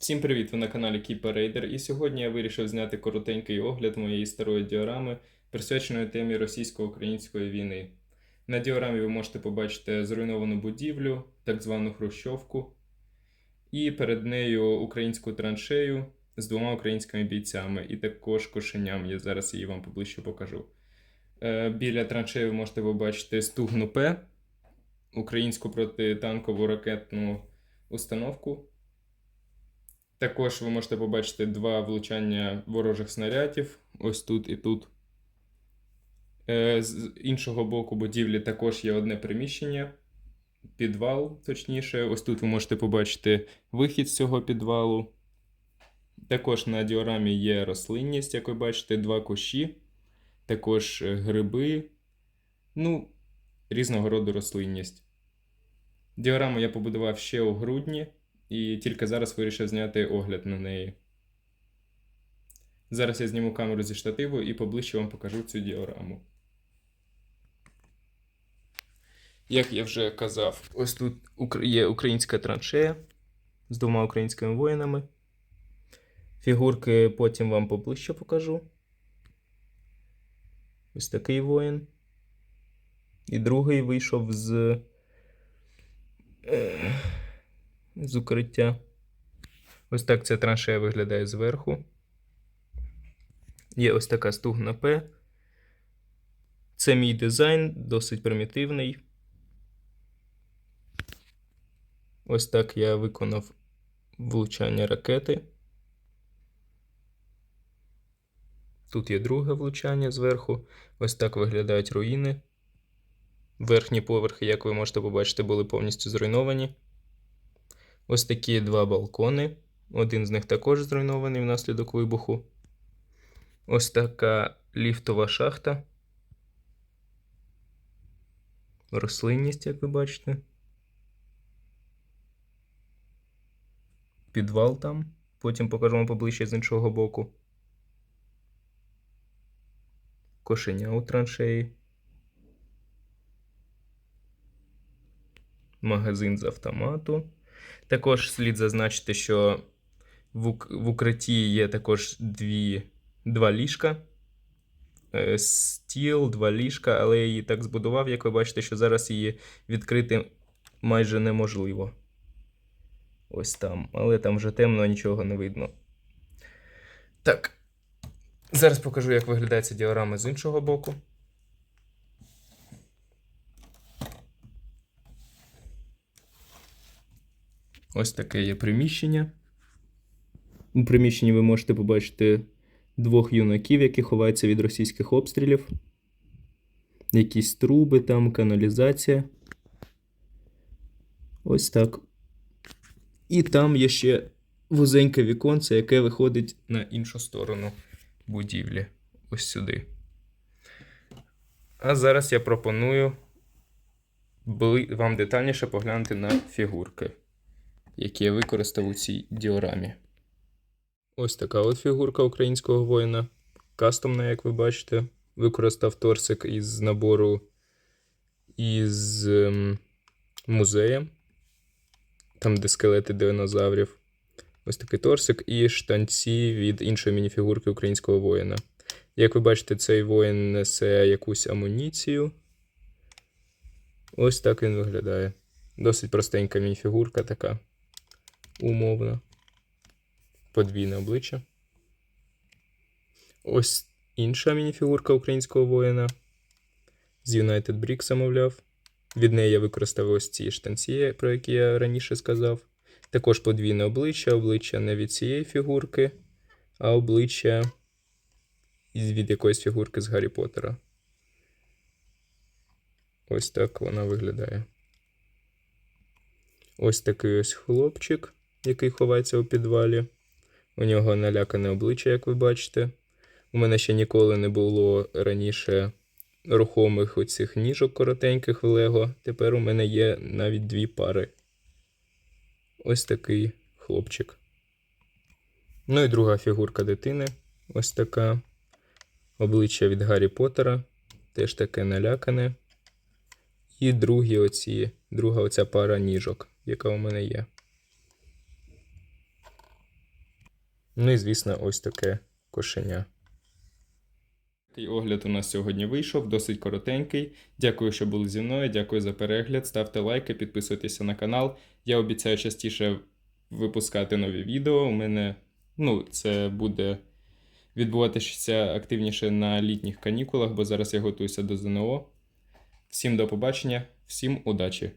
Всім привіт! Ви на каналі Keeper Raider і сьогодні я вирішив зняти коротенький огляд моєї старої діорами, присвяченої темі російсько-української війни. На діорамі ви можете побачити зруйновану будівлю, так звану Хрущовку, і перед нею українську траншею з двома українськими бійцями, і також кошеням. Я зараз її вам поближче покажу. Е, Біля траншеї ви можете побачити стугну П, українську протитанкову ракетну установку. Також ви можете побачити два влучання ворожих снарядів, ось тут і тут. Е, З іншого боку будівлі також є одне приміщення, підвал, точніше. Ось тут ви можете побачити вихід з цього підвалу. Також на діорамі є рослинність, як ви бачите, два кущі, також е, гриби, ну, різного роду рослинність. Діораму я побудував ще у грудні і тільки зараз вирішив зняти огляд на неї. Зараз я зніму камеру зі штативу і поближче вам покажу цю діораму. Як я вже казав, ось тут є українська траншея з двома українськими воїнами. Фігурки потім вам поближче покажу. Ось такий воїн. І другий вийшов з. З укриття. Ось так ця траншея виглядає зверху. Є ось така стугна П. Це мій дизайн, досить примітивний. Ось так я виконав влучання ракети. Тут є друге влучання зверху. Ось так виглядають руїни. Верхні поверхи, як ви можете побачити, були повністю зруйновані. Ось такі два балкони. Один з них також зруйнований внаслідок вибуху. Ось така ліфтова шахта. Рослинність, як ви бачите. Підвал там. Потім покажу вам поближче з іншого боку. Кошеня у траншеї. Магазин з автомату. Також слід зазначити, що в, ук- в укритті є також дві, два ліжка. Е, Стіл, два ліжка, але я її так збудував, як ви бачите, що зараз її відкрити майже неможливо. Ось там. Але там вже темно, нічого не видно. Так. Зараз покажу, як виглядає ця діорама з іншого боку. Ось таке є приміщення. У приміщенні ви можете побачити двох юнаків, які ховаються від російських обстрілів. Якісь труби там, каналізація. Ось так. І там є ще вузеньке віконце, яке виходить на іншу сторону будівлі. Ось сюди. А зараз я пропоную вам детальніше поглянути на фігурки які я використав у цій діорамі. Ось така от фігурка українського воїна. Кастомна, як ви бачите. Використав торсик із набору із ем, музея, там, де скелети динозаврів. Ось такий торсик і штанці від іншої мініфігурки українського воїна. Як ви бачите, цей воїн несе якусь амуніцію. Ось так він виглядає. Досить простенька мініфігурка така умовно. Подвійне обличчя. Ось інша мініфігурка українського воїна. З United Bricks замовляв. Від неї я використав ось ці штанці, про які я раніше сказав. Також подвійне обличчя. Обличчя не від цієї фігурки, а обличчя від якоїсь фігурки з Гаррі Поттера. Ось так вона виглядає. Ось такий ось хлопчик, який ховається у підвалі. У нього налякане обличчя, як ви бачите. У мене ще ніколи не було раніше рухомих оцих ніжок коротеньких в Лего. Тепер у мене є навіть дві пари. Ось такий хлопчик. Ну і друга фігурка дитини. Ось така. Обличчя від Гаррі Поттера. Теж таке налякане. І другі оці, друга оця пара ніжок, яка у мене є. Ну і, звісно, ось таке кошеня. Такий огляд у нас сьогодні вийшов, досить коротенький. Дякую, що були зі мною. Дякую за перегляд. Ставте лайки, підписуйтеся на канал. Я обіцяю частіше випускати нові відео. У мене ну, це буде відбуватися активніше на літніх канікулах, бо зараз я готуюся до ЗНО. Всім до побачення, всім удачі!